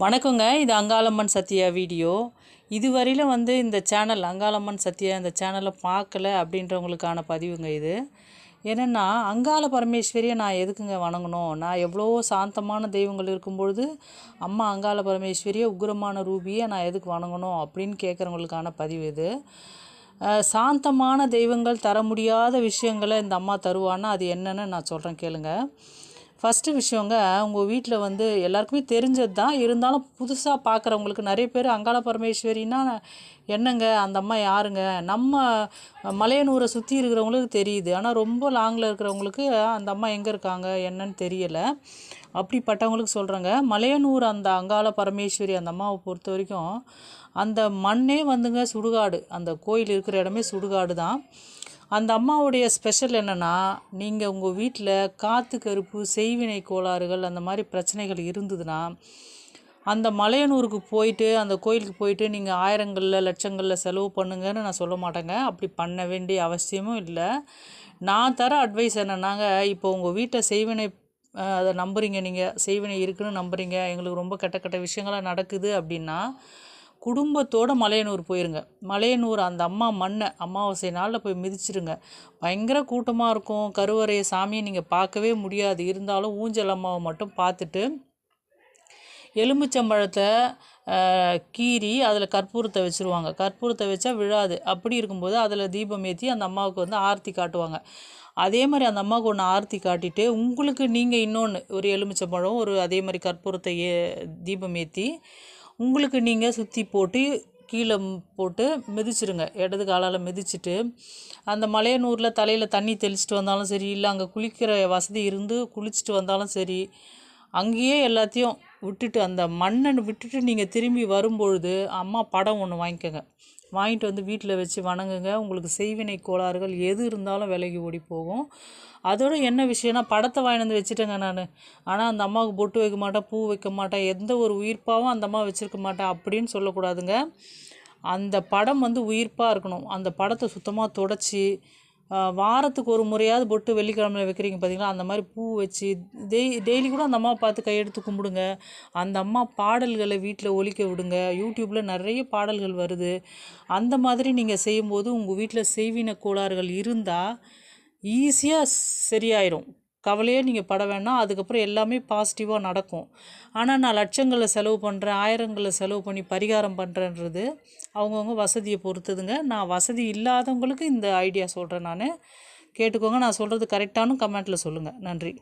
வணக்கங்க இது அங்காளம்மன் சத்யா வீடியோ. இதுவரையிலும் வந்து இந்த சேனல் அங்காளம்மன் சத்யா இந்த சேனலை பார்க்கல அப்படின்றவங்களுக்கான பதிவுங்க இது. என்னென்னா அங்காள பரமேஸ்வரியை நான் எதுக்குங்க வணங்கணும்? நான் எவ்வளோ சாந்தமான தெய்வங்கள் இருக்கும்பொழுது அம்மா அங்காள பரமேஸ்வரியை உக்ரமான ரூபியை நான் எதுக்கு வணங்கணும் அப்படின்னு கேட்குறவங்களுக்கான பதிவு இது. சாந்தமான தெய்வங்கள் தர முடியாத விஷயங்களை இந்த அம்மா தருவான்னா அது என்னென்னு நான் சொல்கிறேன் கேளுங்கள் ஃபஸ்ட்டு விஷயங்க உங்கள் வீட்டில் வந்து எல்லாருக்குமே தெரிஞ்சது தான். இருந்தாலும் புதுசாக பார்க்குறவங்களுக்கு நிறைய பேர் அங்காள பரமேஸ்வரின்னா என்னங்க அந்த அம்மா யாருங்க? நம்ம மலையனூரை சுற்றி இருக்கிறவங்களுக்கு தெரியுது. ஆனால் ரொம்ப லாங்கில் இருக்கிறவங்களுக்கு அந்த அம்மா எங்கே இருக்காங்க என்னன்னு தெரியலை. அப்படிப்பட்டவங்களுக்கு சொல்கிறேங்க மலையனூர் அந்த அங்காள பரமேஸ்வரி அந்த அம்மாவை பொறுத்த வரைக்கும் அந்த மண்ணே வந்துங்க சுடுகாடு. அந்த கோயில் இருக்கிற இடமே சுடுகாடு தான். அந்த அம்மாவுடைய ஸ்பெஷல் என்னென்னா நீங்கள் உங்கள் வீட்டில் காற்று கருப்பு செய்வினை கோளாறுகள் அந்த மாதிரி பிரச்சனைகள் இருந்ததுன்னா அந்த மலையனூருக்கு போயிட்டு அந்த கோயிலுக்கு போயிட்டு நீங்கள் ஆயிரங்களில் லட்சங்களில் செலவு பண்ணுங்கன்னு நான் சொல்ல மாட்டேங்க. அப்படி பண்ண வேண்டிய அவசியமும் இல்லை. நான் தர அட்வைஸ் என்னென்னாங்க இப்போ உங்கள் வீட்டை செய்வினை அதை நம்புறீங்க நீங்கள் செய்வினை இருக்குன்னு நம்புறீங்க. எங்களுக்கு ரொம்ப கெட்ட கெட்ட விஷயங்களாக நடக்குது அப்படின்னா குடும்பத்தோடு மலையனூர் போயிருங்க. மலையனூர் அந்த அம்மா மண்ணை அமாவாசை நாளில் போய் மிதிச்சிருங்க. பயங்கர கூட்டமாக இருக்கும். கருவறையை சாமியை நீங்கள் பார்க்கவே முடியாது. இருந்தாலும் ஊஞ்சல் அம்மாவை மட்டும் பார்த்துட்டு எலுமிச்சம்பழத்தை கீறி அதில் கற்பூரத்தை வச்சுருவாங்க. கற்பூரத்தை வச்சா விழாது. அப்படி இருக்கும்போது அதில் தீபம் ஏற்றி அந்த அம்மாவுக்கு வந்து ஆர்த்தி காட்டுவாங்க. அதே மாதிரி அந்த அம்மாவுக்கு ஒன்று ஆர்த்தி காட்டிட்டு உங்களுக்கு நீங்கள் இன்னொன்று ஒரு எலுமிச்சம்பழம் ஒரு அதே மாதிரி கற்பூரத்தை ஏ தீபம் ஏற்றி உங்களுக்கு நீங்கள் சுற்றி போட்டு கீழே போட்டு மிதிச்சிருங்க. இடது காலால் மிதிச்சிட்டு அந்த மலையனூரில் தலையில் தண்ணி தெளிச்சிட்டு வந்தாலும் சரி இல்லை அங்கே குளிக்கிற வசதி இருந்து குளிச்சுட்டு வந்தாலும் சரி அங்கேயே எல்லாத்தையும் விட்டுட்டு அந்த மண்ணை விட்டுட்டு நீங்கள் திரும்பி வரும்பொழுது அம்மா படம் ஒன்று வாங்கிக்கோங்க. வாங்கிட்டு வந்து வீட்டில் வச்சு வணங்குங்க. உங்களுக்கு செய்வினை கோளாறுகள் எது இருந்தாலும் விலகி ஓடி போகும். அதோட என்ன விஷயம்னா படத்தை வாங்கிட்டு வந்து வச்சுட்டேங்க நான். ஆனால் அந்த அம்மாவுக்கு பொட்டு வைக்க மாட்டேன் பூ வைக்க மாட்டேன் எந்த ஒரு உயிர்ப்பாகவும் அந்த அம்மா வச்சுருக்க மாட்டேன் அப்படின்னு சொல்லக்கூடாதுங்க. அந்த படம் வந்து உயிர்ப்பாக இருக்கணும். அந்த படத்தை சுத்தமாக தொடச்சி வாரத்துக்கு ஒரு முறையாவது பொட்டு வெள்ளிக்கிழமையில வைக்கிறீங்க பார்த்தீங்களா அந்த மாதிரி பூ வச்சு டெய் டெய்லி கூட அந்த அம்மாவை பார்த்து கையெடுத்து கும்பிடுங்க. அந்த அம்மா பாடல்களை வீட்டில் ஒழிக்க விடுங்க. யூடியூப்பில் நிறைய பாடல்கள் வருது. அந்த மாதிரி நீங்கள் செய்யும்போது உங்கள் வீட்டில் செய்வின கோளாறுகள் இருந்தால் ஈஸியாக சரியாயிரும். கவலையே நீங்கள் பட வேணாம் அதுக்கப்புறம் எல்லாமே பாசிட்டிவாக நடக்கும். ஆனால் நான் லட்சங்களில் செலவு பண்ணுறேன் ஆயிரங்களில் செலவு பண்ணி பரிகாரம் பண்ணுறேன்றது அவங்கவுங்க வசதியை பொறுத்துதுங்க. நான் வசதி இல்லாதவங்களுக்கு இந்த ஐடியா சொல்கிறேன் நான். கேட்டுக்கோங்க. நான் சொல்கிறது கரெக்டானு கமெண்ட்டில் சொல்லுங்கள் நன்றி.